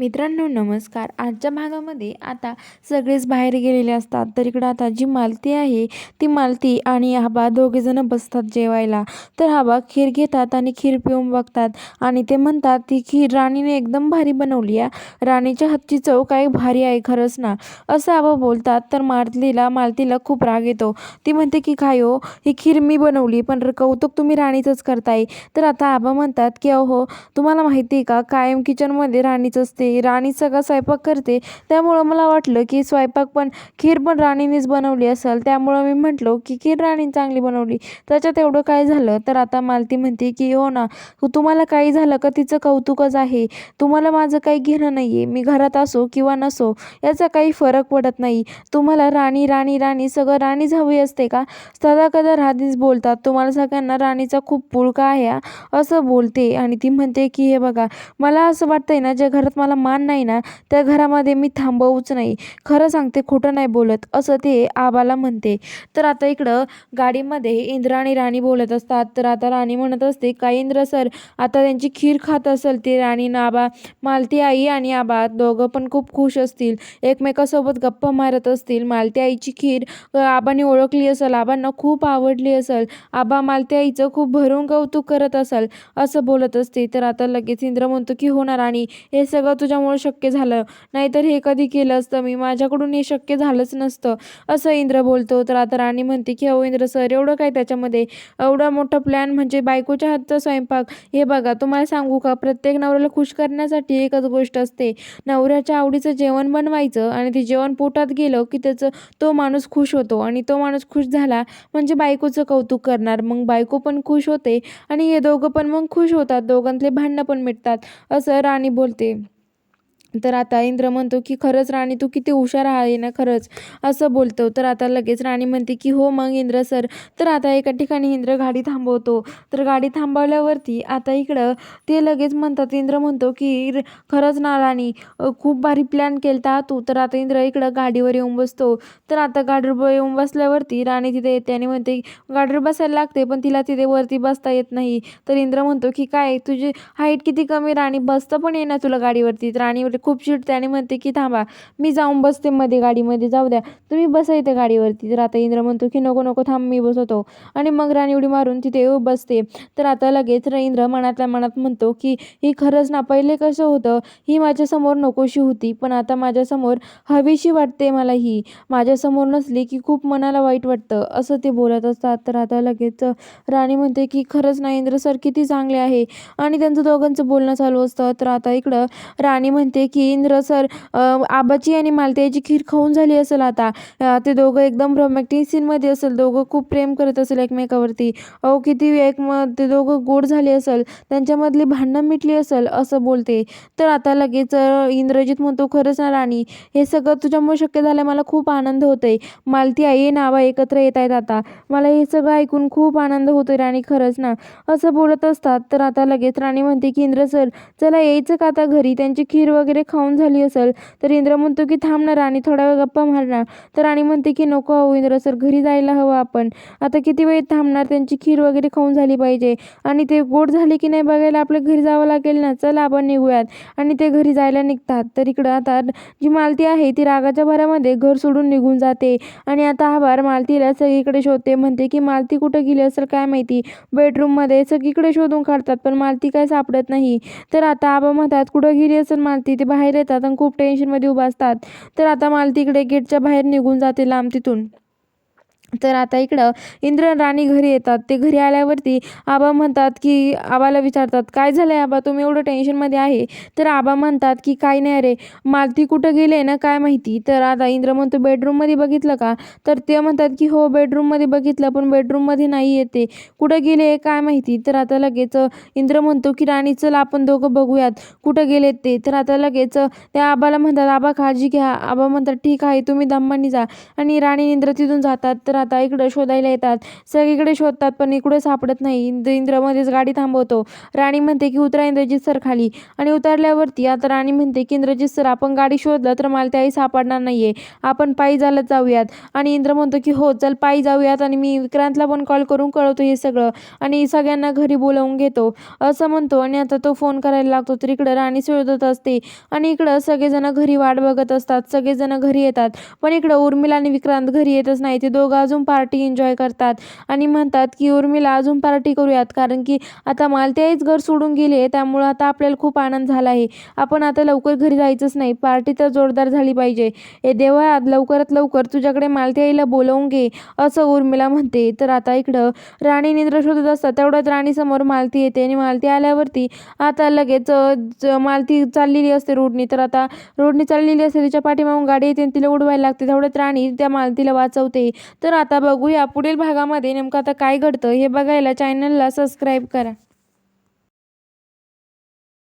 मित्रांनो नमस्कार. आजच्या भागामध्ये आता सगळेच बाहेर गेलेले असतात तर इकडं आता जी मालती आहे ती मालती आणि आबा दोघेजणं बसतात जेवायला. तर आबा खीर घेतात आणि खीर पिऊन बघतात आणि ते म्हणतात ती खीर राणीने एकदम भारी बनवली आहे. राणीच्या हातची चव काय भारी आहे खरंच ना. असं आबा बोलतात तर मालतीला मालतीला खूप राग येतो. ती म्हणते की काय हो ही खीर मी बनवली पण कौतुक तुम्ही राणीचंच करताय. तर आता आबा म्हणतात की अहो तुम्हाला माहिती आहे का? कायम किचनमध्ये राणीच असते. राणी सगळा स्वयंपाक करते. त्यामुळं मला वाटलं की स्वयंपाक पण खीर पण राणीनेच बनवली असेल. त्यामुळं मी म्हटलो की खीर राणीने चांगली बनवली. त्याच्यात एवढं काय झालं? तर आता मालती म्हणते की हो ना तुम्हाला काही झालं का? तिचं कौतुकच आहे. तुम्हाला माझं काही घेणं नाही आहे मी घरात असो किंवा नसो याचा काही फरक पडत नाही. तुम्हाला राणी राणी राणी सगळं राणीच हवी असते का? सदा कदा राणीच बोलतात तुम्हाला सगळ्यांना राणीचा खूप पुळका आहे असं बोलते आणि ती म्हणते की हे बघा मला असं वाटतंय ना ज्या घरात मला मान नाही ना त्या घरामध्ये मी थांबवूच नाही. खरं सांगते खोटं नाही बोलत असं ते आबाला म्हणते. तर आता इकडं गाडीमध्ये इंद्र आणि राणी बोलत असतात. तर आता राणी म्हणत असते काय इंद्र सर आता त्यांची खीर खात असेल ते राणी आबा मालती आई आणि आबा दोघं पण खूप खुश असतील. एकमेकासोबत गप्पा मारत असतील. मालती आईची खीर आबांनी ओळखली असेल आबांना खूप आवडली असेल. आबा मालती आईचं खूप भरून कौतुक करत असाल असं बोलत असते. तर आता लगेच इंद्र म्हणतो की होणार आणि हे सगळं तुझ्यामुळे शक्य झालं. नाहीतर हे कधी केलं असतं? मी माझ्याकडून हे शक्य झालंच नसतं. असं इंद्र बोलतो. तर आता राणी म्हणते की हो इंद्र सर एवढं काय त्याच्यामध्ये? एवढा मोठा प्लॅन म्हणजे बायकोच्या हातचा स्वयंपाक? हे बघा तुम्हाला सांगू का? प्रत्येक नवऱ्याला खुश करण्यासाठी एकच गोष्ट असते. नवऱ्याच्या आवडीचं जेवण बनवायचं आणि ते जेवण पोटात गेलं की त्याचं तो माणूस खुश होतो. आणि तो माणूस खुश झाला म्हणजे बायकोचं कौतुक करणार. मग बायको पण खुश होते आणि हे दोघं पण मग खुश होतात. दोघांतले भांडणं पण मिटतात. असं राणी बोलते. तर आता इंद्र म्हणतो की खरंच राणी तू किती हुशार आहे ना खरंच? असं बोलतो. तर आता लगेच राणी म्हणते की हो मग इंद्र सर. तर आता एका ठिकाणी इंद्र गाडी थांबवतो. तर गाडी थांबवल्यावरती आता इकडं ते लगेच म्हणतात इंद्र म्हणतो की "र- खरंच ना राणी खूप भारी प्लॅन केलता तू. तर आता इंद्र इकडं गाडीवर येऊन बसतो. तर आता गाडीवर येऊन बसल्यावरती राणी तिथे येते आणि म्हणते गाडीवर बसायला लागते पण तिला तिथे वरती बसता येत नाही. तर इंद्र म्हणतो की काय तुझी हाईट किती कमी राणी बसता पण येणार तुला गाडीवरती. तर राणी खूप चिडते आणि म्हणते की थांबा मी जाऊन बसते मध्ये गाडीमध्ये जाऊ द्या. तुम्ही बसा इथे गाडीवरती. तर आता इंद्र म्हणतो की नको नको थांब मी बसवतो आणि मग राणी उडी मारून तिथे येऊ बसते. तर आता लगेच इंद्र मनातल्या मनात म्हणतो की ही खरंच ना पहिले कसं होतं? ही माझ्यासमोर नकोशी होती पण आता माझ्यासमोर हवीशी वाटते मला ही. माझ्यासमोर नसली की खूप मनाला वाईट वाटतं असं ते बोलत असतात. तर आता लगेच राणी म्हणते की खरंच ना इंद्र सर किती चांगले आहे. आणि त्यांचं दोघांचं बोलणं चालू असतं. तर आता इकडं राणी म्हणते की इंद्र सर आबाची आणि मालत्याची खीर खाऊन झाली असेल आता. ते दोघं एकदम रोमॅन्टिक सीनमध्ये असेल. दोघं खूप प्रेम करत असेल एकमेकावरती. अहो किती एक मग ते दोघं गोड झाले असेल. त्यांच्यामधली भांडणं मिटली असेल असं बोलते. तर आता लगेच इंद्रजित म्हणतो खरंच ना राणी हे सगळं तुझ्यामुळे शक्य झालं मला खूप आनंद होतोय. मालती आई नावा एकत्र येत आहेत आता. मला हे सगळं ऐकून खूप आनंद होतोय राणी खरंच ना. असं बोलत असतात. तर आता लगेच राणी म्हणते की इंद्र सर चला यायचं का आता घरी? त्यांची खीर वगैरे खाऊन झाली असेल तर इंद्र म्हणतो की थांब ना राणी थोडा वेळ गप्पा मारणार. तर राणी म्हणते की नको अहो इंद्र सर घरी जायला हवं आपण. आता किती वेळ थांबणार? त्यांची खीर वगैरे खाऊन झाली पाहिजे. आणि ते गोड झाले की नाही बघायला आपल्या घरी जावं लागेल ना? चल आपण निघूयात. आणि ते घरी जायला निघतात. तर इकडं आता जी मालती आहे ती रागाच्या भरामध्ये घर सोडून निघून जाते. आणि आता आभार मालतीला सगळीकडे शोधते. म्हणते की मालती कुठं गेली असेल काय माहिती? बेडरूममध्ये सगळीकडे शोधून काढतात पण मालती काय सापडत नाही. तर आता आबा म्हणतात कुठं गेली असेल मालती? ते बाहेर येतात आणि खूप टेन्शनमध्ये उभा असतात. तर आता मला तिकडे गेटच्या बाहेर निघून जाते लांब तिथून. तर आता इकडं इंद्र राणी घरी येतात. ते घरी आल्यावरती आबा म्हणतात की आबाला विचारतात काय झालं आहे आबा? तुम्ही एवढं टेन्शनमध्ये आहे? तर आबा म्हणतात की काय नाही अरे मालती कुठं गेले ना काय माहिती? तर आता इंद्र म्हणतो बेडरूममध्ये बघितलं का? तर ते म्हणतात की हो बेडरूममध्ये बघितलं पण बेडरूममध्ये नाही येते. कुठं गेले काय माहिती? तर आता लगेच इंद्र म्हणतो की राणी चल आपण दोघं बघूयात कुठं गेलेत ते. तर आता लगेच त्या आबाला म्हणतात आबा काळजी घ्या. आबा म्हणतात ठीक आहे तुम्ही दम्मानी जा. आणि राणी इंद्र तिथून जातात. तर आता इकडं शोधायला येतात. सगळीकडे शोधतात पण इकडं सापडत नाही. इंद्र इंद्र मध्येच गाडी थांबवतो. राणी म्हणते की उतरा इंद्रजित सर खाली. आणि उतरल्यावरती आता राणी म्हणते की इंद्रजित सर आपण गाडी शोधलं तर मला त्याही सापडणार नाहीये. आपण पायी चालत जाऊयात. आणि इंद्र म्हणतो की हो चल पायी जाऊयात आणि मी विक्रांतला पण कॉल करून कळवतो हे सगळं. आणि सगळ्यांना घरी बोलावून घेतो. असं म्हणतो आणि आता तो फोन करायला लागतो तर इकडं राणी शोधत असते. आणि इकडं सगळेजण घरी वाट बघत असतात. सगळेजण घरी येतात. पण इकडं उर्मिला आणि विक्रांत घरी येतच नाही. ते दोघं अजून पार्टी एन्जॉय करतात. आणि म्हणतात की उर्मिला अजून पार्टी करूयात. कारण की आता मालत्याहीच घर सोडून गेले त्यामुळं आता आपल्याला खूप आनंद झाला आहे. आपण आता लवकर घरी जायचंच नाही. पार्टी तर जोरदार झाली पाहिजे. ए देवा लवकरात लवकर तुझ्याकडे मालती आईला बोलवून घे असं उर्मिला म्हणते. तर आता इकडं राणी निंद्र शोधत असतात. तेवढ्यात राणीसमोर मालती येते आणि मालती आल्यावरती आता लगेच मालती चाललेली असते रोडनी. तर आता रोडनी चाललेली असते तिच्या पाठीमागून गाडी येते आणि तिला उडवायला लागते. तेवढ्यात राणी त्या मालतीला वाचवते. तर आता बघूया पुढील भागामध्ये नेमकं आता काय घडतं हे बघायला चॅनलला सबस्क्राईब करा.